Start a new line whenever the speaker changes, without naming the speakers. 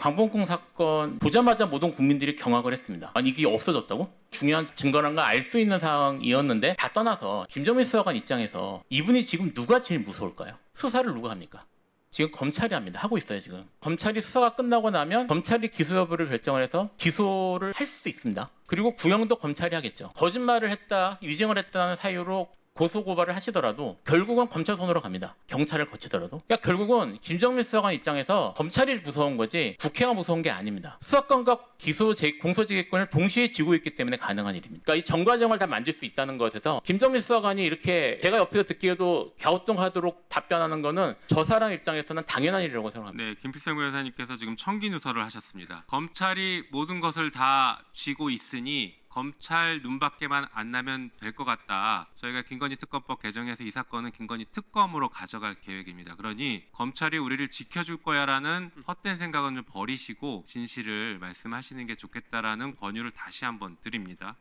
광복궁 사건 보자마자 모든 국민들이 경악을 했습니다. 아니 이게 없어졌다고? 중요한 증거란 걸알수 있는 상황이었는데 다 떠나서 김정민 수사관 입장에서 이분이 지금 누가 제일 무서울까요? 수사를 누가 합니까? 지금 검찰이 합니다. 하고 있어요, 지금. 검찰이 수사가 끝나고 나면 검찰이 기소 여부를 결정을 해서 기소를 할 수도 있습니다. 그리고 구형도 검찰이 하겠죠. 거짓말을 했다, 위증을 했다는 사유로 고소 고발을 하시더라도 결국은 검찰 손으로 갑니다. 경찰을 거치더라도. 그러니까 결국은 김정민 수사관 입장에서 검찰이 무서운 거지 국회가 무서운 게 아닙니다. 수사권과 기소 제, 공소지휘권을 동시에 쥐고 있기 때문에 가능한 일입니다. 그러니까 이 전과정을 다 만질 수 있다는 것에서 김정민 수사관이 이렇게 제가 옆에서 듣기에도 갸우뚱하도록 답변하는 거는 저 사람 입장에서는 당연한 일이라고 생각합니다.
네, 김필성 변호사님께서 지금 청기 누설을 하셨습니다. 검찰이 모든 것을 다 쥐고 있으니 검찰 눈밖에만 안 나면 될 것 같다. 저희가 김건희 특검법 개정해서 이 사건은 김건희 특검으로 가져갈 계획입니다. 그러니 검찰이 우리를 지켜줄 거야라는 헛된 생각은 좀 버리시고 진실을 말씀하시는 게 좋겠다라는 권유를 다시 한번 드립니다.